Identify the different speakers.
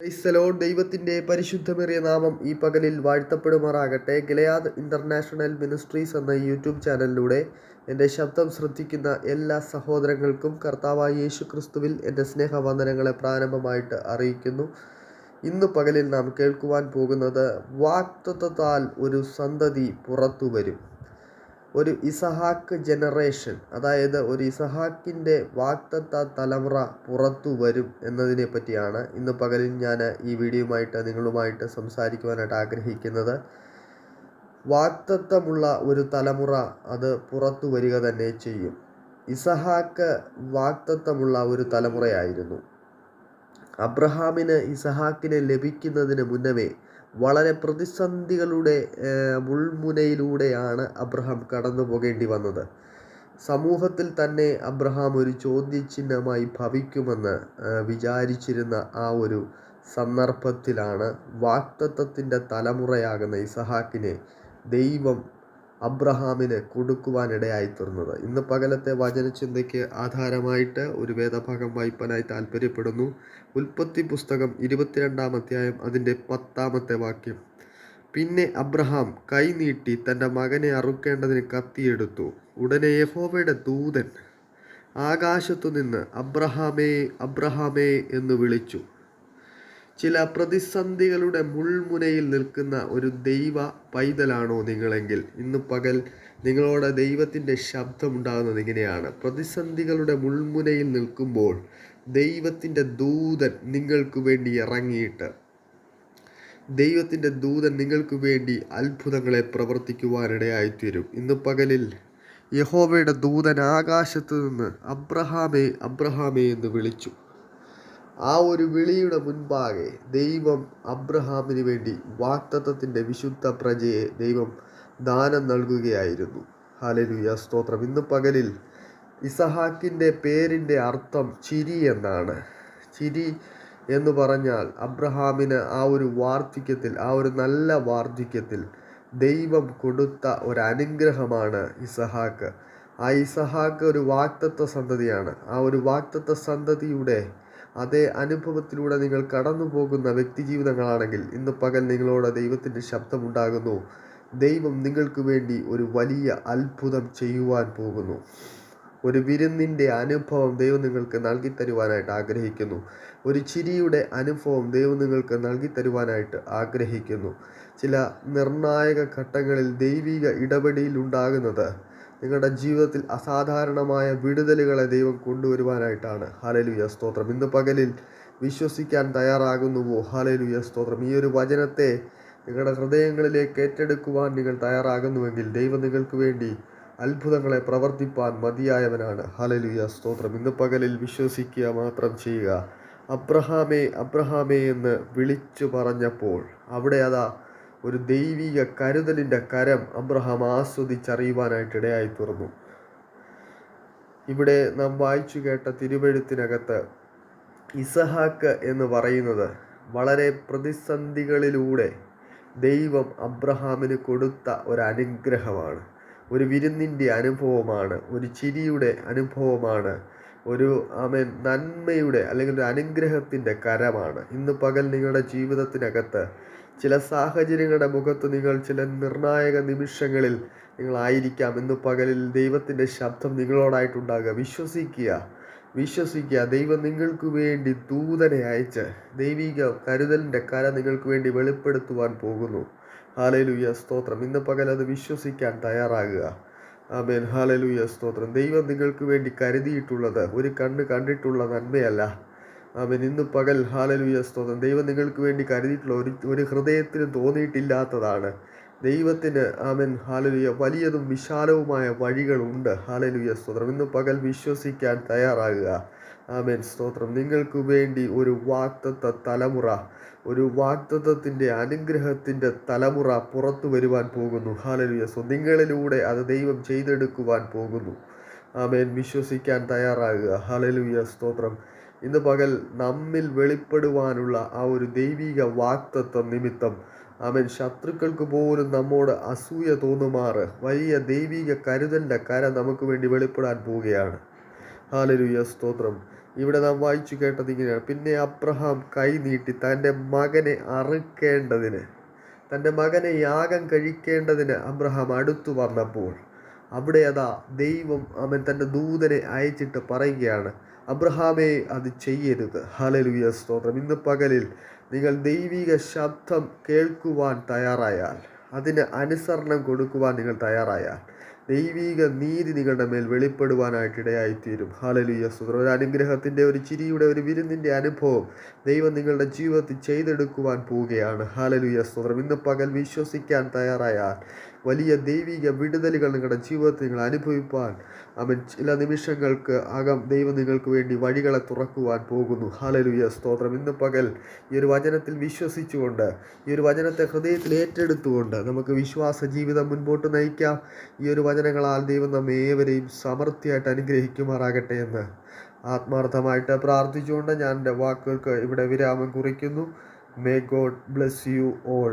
Speaker 1: ക്രൈസ്തലോ ദൈവത്തിന്റെ പരിശുദ്ധമേറിയ നാമം ഈ പകലിൽ വാഴ്ത്തപ്പെടുമാറാകട്ടെ. ഗിലയാദ് ഇന്റർനാഷണൽ മിനിസ്ട്രീസ് എന്ന യൂട്യൂബ് ചാനലിലൂടെ എന്റെ ശബ്ദം ശ്രദ്ധിക്കുന്ന എല്ലാ സഹോദരങ്ങൾക്കും കർത്താവായ യേശു ക്രിസ്തുവിൽ എന്റെ സ്നേഹവന്ദനങ്ങളെ പ്രാരംഭമായിട്ട് അറിയിക്കുന്നു. ഇന്ന് പകലിൽ നാം കേൾക്കുവാൻ പോകുന്നത് വാക്തത്വത്താൽ ഒരു സന്തതി പുറത്തു വരും. ഒരു ഇസഹാക്ക് ജനറേഷൻ അതായത് ഒരു ഇസഹാക്കിന്റെ വാക്തത്വ തലമുറ പുറത്തു വരും എന്നതിനെ പറ്റിയാണ് ഇന്ന് പകലിൽ ഞാൻ ഈ വീഡിയോയുമായിട്ട് നിങ്ങളുമായിട്ട് സംസാരിക്കുവാനായിട്ട് ആഗ്രഹിക്കുന്നത്. വാക്തത്വമുള്ള ഒരു തലമുറ അത് പുറത്തു വരിക തന്നെ ചെയ്യും. ഇസഹാക്ക് വാക്തത്വമുള്ള ഒരു തലമുറയായിരുന്നു. അബ്രഹാമിന് ഇസഹാക്കിനെ ലഭിക്കുന്നതിന് മുന്നമേ വളരെ പ്രതിസന്ധികളുടെ മുൾമുനയിലൂടെയാണ് അബ്രഹാം കടന്നു പോകേണ്ടി വന്നത്. സമൂഹത്തിൽ തന്നെ അബ്രഹാം ഒരു ചോദ്യചിഹ്നമായി ഭവിക്കുമെന്ന് വിചാരിച്ചിരുന്ന ആ ഒരു സന്ദർഭത്തിലാണ് വാക്തത്വത്തിന്റെ തലമുറയാകുന്ന ഇസഹാക്കിനെ ദൈവം അബ്രഹാമിന് കൊടുക്കുവാനിടയായി തീർന്നത് ഇന്ന് പകലത്തെ വചനചിന്തയ്ക്ക് ആധാരമായിട്ട് ഒരു വേദഭാഗം വായ്പനായി താല്പര്യപ്പെടുന്നു ഉൽപ്പത്തി പുസ്തകം ഇരുപത്തിരണ്ടാം അധ്യായം അതിന്റെ പത്താമത്തെ വാക്യം. പിന്നെ അബ്രഹാം കൈ നീട്ടി തന്റെ മകനെ അറുക്കേണ്ടതിന് കത്തിയെടുത്തു. ഉടനെ യഹോവയുടെ ദൂതൻ ആകാശത്തു നിന്ന് അബ്രഹാമേ അബ്രഹാമേ എന്ന് വിളിച്ചു. ചില പ്രതിസന്ധികളുടെ മുൾമുനയിൽ നിൽക്കുന്ന ഒരു ദൈവ പൈതലാണോ നിങ്ങളെങ്കിൽ? ഇന്ന് പകൽ നിങ്ങളോട് ദൈവത്തിന്റെ ശബ്ദമുണ്ടാകുന്നത് ഇങ്ങനെയാണ്. പ്രതിസന്ധികളുടെ മുൾമുനയിൽ നിൽക്കുമ്പോൾ ദൈവത്തിന്റെ ദൂതൻ നിങ്ങൾക്ക് വേണ്ടി ഇറങ്ങിയിട്ട് ദൈവത്തിന്റെ ദൂതൻ നിങ്ങൾക്ക് വേണ്ടി അത്ഭുതങ്ങളെ പ്രവർത്തിക്കുവാനിടയായിത്തീരും. ഇന്ന് പകലിൽ യഹോവയുടെ ദൂതൻ ആകാശത്ത് നിന്ന് അബ്രഹാമേ അബ്രഹാമേ എന്ന് വിളിച്ചു. ആ ഒരു വിളിയുടെ മുൻപാകെ ദൈവം അബ്രഹാമിന് വേണ്ടി വാക്തത്വത്തിന്റെ വിശുദ്ധ പ്രജയെ ദൈവം ദാനം നൽകുകയായിരുന്നു. ഹാലലുയ സ്തോത്രം. ഇന്ന് പകലിൽ ഇസഹാക്കിന്റെ പേരിന്റെ അർത്ഥം ചിരി എന്നാണ്. ചിരി എന്ന് പറഞ്ഞാൽ അബ്രഹാമിന് ആ ഒരു വാർദ്ധക്യത്തിൽ ആ ഒരു നല്ല വാർദ്ധക്യത്തിൽ ദൈവം കൊടുത്ത ഒരു അനുഗ്രഹമാണ് ഇസഹാക്ക്. ആ ഇസഹാക്ക് ഒരു വാക്തത്വ സന്തതിയാണ്. ആ ഒരു വാക്തത്വ സന്തതിയുടെ അതേ അനുഭവത്തിലൂടെ നിങ്ങൾ കടന്നു പോകുന്ന വ്യക്തി ജീവിതങ്ങളാണെങ്കിൽ ഇന്ന് പകൽ നിങ്ങളോട് ദൈവത്തിന്റെ ശബ്ദമുണ്ടാകുന്നു. ദൈവം നിങ്ങൾക്ക് വേണ്ടി ഒരു വലിയ അത്ഭുതം ചെയ്യുവാൻ പോകുന്നു. ഒരു വിരുന്നിന്റെ അനുഭവം ദൈവം നിങ്ങൾക്ക് നൽകി തരുവാനായിട്ട് ആഗ്രഹിക്കുന്നു. ഒരു ചിരിയുടെ അനുഭവം ദൈവം നിങ്ങൾക്ക് നൽകി തരുവാനായിട്ട് ആഗ്രഹിക്കുന്നു. ചില നിർണായക ഘട്ടങ്ങളിൽ ദൈവിക ഇടപെടിയിൽ ഉണ്ടാകുന്നത് നിങ്ങളുടെ ജീവിതത്തിൽ അസാധാരണമായ വിടുതലുകളെ ദൈവം കൊണ്ടുവരുവാനായിട്ടാണ്. ഹലലുയ സ്തോത്രം. ഇന്ന് പകലിൽ വിശ്വസിക്കാൻ തയ്യാറാകുന്നുവോ? ഹലലുയ സ്തോത്രം. ഈ ഒരു വചനത്തെ നിങ്ങളുടെ ഹൃദയങ്ങളിലേക്ക് ഏറ്റെടുക്കുവാൻ നിങ്ങൾ തയ്യാറാകുന്നുവെങ്കിൽ ദൈവം നിങ്ങൾക്ക് വേണ്ടി അത്ഭുതങ്ങളെ പ്രവർത്തിപ്പാൻ മതിയായവനാണ്. ഹലലുയ സ്തോത്രം. ഇന്ന് പകലിൽ വിശ്വസിക്കുക മാത്രം ചെയ്യുക. അബ്രഹാമേ അബ്രഹാമേ എന്ന് വിളിച്ചു പറഞ്ഞപ്പോൾ അവിടെ അതാ ഒരു ദൈവിക കരുതലിന്റെ കരം അബ്രഹാം ആസ്വദിച്ചറിയുവാനായിട്ട് ഇടയായി തുറന്നു ഇവിടെ നാം വായിച്ചു കേട്ട തിരുവഴുത്തിനകത്ത് ഇസഹാക്ക് എന്ന് പറയുന്നത് വളരെ പ്രതിസന്ധികളിലൂടെ ദൈവം അബ്രഹാമിന് കൊടുത്ത ഒരു അനുഗ്രഹമാണ്. ഒരു വിരുന്നിന്റെ അനുഭവമാണ് ഒരു ചിരിയുടെ അനുഭവമാണ് ഒരു ആമേൻ നന്മയുടെ അല്ലെങ്കിൽ ഒരു അനുഗ്രഹത്തിന്റെ കരമാണ്. ഇന്ന് പകൽ നിങ്ങളുടെ ജീവിതത്തിനകത്ത് ചില സാഹചര്യങ്ങളുടെ മുഖത്ത് നിങ്ങൾ ചില നിർണായക നിമിഷങ്ങളിൽ നിങ്ങളായിരിക്കാം ഇന്ന് പകലിൽ ദൈവത്തിന്റെ ശബ്ദം നിങ്ങളോടായിട്ടുണ്ടാകുക. വിശ്വസിക്കുക. വിശ്വസിക്കുക. ദൈവം നിങ്ങൾക്ക് വേണ്ടി ദൂതനെ അയച്ച് ദൈവിക കരുതലിന്റെ കര നിങ്ങൾക്ക് വേണ്ടി വെളിപ്പെടുത്തുവാൻ പോകുന്നു. ഹാലലുയ സ്തോത്രം. ഇന്ന് പകൽ അത് വിശ്വസിക്കാൻ തയ്യാറാകുക. ആമേൻ. ഹാലലുയ സ്തോത്രം. ദൈവം നിങ്ങൾക്ക് വേണ്ടി കരുതിയിട്ടുള്ളത് ഒരു കണ്ണ് കണ്ടിട്ടുള്ള നന്മയല്ല. ആമേൻ ഇന്ന് പകൽ ഹാലലുയ സ്തോത്രം. ദൈവം നിങ്ങൾക്ക് വേണ്ടി കരുതിയിട്ടുള്ള ഒരു ഒരു ഹൃദയത്തിന് തോന്നിയിട്ടില്ലാത്തതാണ്. ദൈവത്തിന് അവൻ ഹാലലുയ വലിയതും വിശാലവുമായ വഴികളുണ്ട്. ഹാലലുയ സ്തോത്രം. ഇന്ന് പകൽ വിശ്വസിക്കാൻ തയ്യാറാകുക. ആമേൻ സ്തോത്രം. നിങ്ങൾക്ക് വേണ്ടി ഒരു വാക്തത്വ തലമുറ ഒരു വാക്തത്വത്തിന്റെ അനുഗ്രഹത്തിന്റെ തലമുറ പുറത്തു വരുവാൻ പോകുന്നു. ഹാലലുയ സോ നിങ്ങളിലൂടെ അത് ദൈവം ചെയ്തെടുക്കുവാൻ പോകുന്നു. ആമേൻ വിശ്വസിക്കാൻ തയ്യാറാകുക. ഹാലലുയ സ്തോത്രം. ഇന്ന് പകൽ നമ്മിൽ വെളിപ്പെടുവാനുള്ള ആ ഒരു ദൈവിക വാക്തത്വ നിമിത്തം. അവൻ ശത്രുക്കൾക്ക് പോലും നമ്മോട് അസൂയ തോന്നുമാറ് വലിയ ദൈവിക കരുതലിന്റെ കര നമുക്ക് വേണ്ടി വെളിപ്പെടാൻ പോവുകയാണ്. ഹാലരുയ സ്തോത്രം. ഇവിടെ നാം വായിച്ചു കേട്ടത് ഇങ്ങനെയാണ്. പിന്നെ അബ്രഹാം കൈ നീട്ടി തന്റെ മകനെ അറുക്കേണ്ടതിന് തന്റെ മകനെ യാഗം കഴിക്കേണ്ടതിന് അബ്രഹാം അടുത്തു വന്നപ്പോൾ അവിടെ അതാ ദൈവം അവൻ തന്റെ ദൂതനെ അയച്ചിട്ട് പറയുകയാണ്. അബ്രഹാമേ അത് ചെയ്യരുത്. ഹലലുയ സ്തോത്രം. ഇന്ന് പകലിൽ നിങ്ങൾ ദൈവിക ശബ്ദം കേൾക്കുവാൻ തയ്യാറായാൽ അതിന് അനുസരണം കൊടുക്കുവാൻ നിങ്ങൾ തയ്യാറായാൽ ദൈവിക നീതി നിങ്ങളുടെ മേൽ വെളിപ്പെടുവാനായിട്ട് ഇടയായിത്തീരും ഹാലലുയ സ്തോത്രം ഒരു അനുഗ്രഹത്തിന്റെ ഒരു ചിരിയുടെ ഒരു വിരുന്നിന്റെ അനുഭവം ദൈവം നിങ്ങളുടെ ജീവിതത്തിൽ ചെയ്തെടുക്കുവാൻ പോവുകയാണ്. ഹാലലുയ സ്തോത്രം ഇന്ന് പകൽ വിശ്വസിക്കാൻ തയ്യാറായാൽ വലിയ ദൈവിക വിടുതലുകൾ നിങ്ങളുടെ ജീവിതത്തിൽ നിങ്ങൾ അനുഭവിപ്പാൻ അവൻ ചില നിമിഷങ്ങൾക്ക് അകം ദൈവം നിങ്ങൾക്ക് വേണ്ടി വഴികളെ തുറക്കുവാൻ പോകുന്നു. ഹാലലുയ സ്തോത്രം. ഇന്ന് പകൽ ഈ ഒരു വചനത്തിൽ വിശ്വസിച്ചുകൊണ്ട് ഈ ഒരു വചനത്തെ ഹൃദയത്തിൽ ഏറ്റെടുത്തുകൊണ്ട് നമുക്ക് വിശ്വാസ ജീവിതം മുൻപോട്ട് നയിക്കാം. ഈ ഒരു വചനങ്ങളാൽ ദൈവം നമ്മെ ഏവരെയും സമൃദ്ധിയായിട്ട് അനുഗ്രഹിക്കുമാറാകട്ടെ എന്ന് ആത്മാർത്ഥമായിട്ട് പ്രാർത്ഥിച്ചുകൊണ്ട് ഞാൻ എന്റെ വാക്കുകൾക്ക് ഇവിടെ വിരാമം കുറിക്കുന്നു. May God bless you all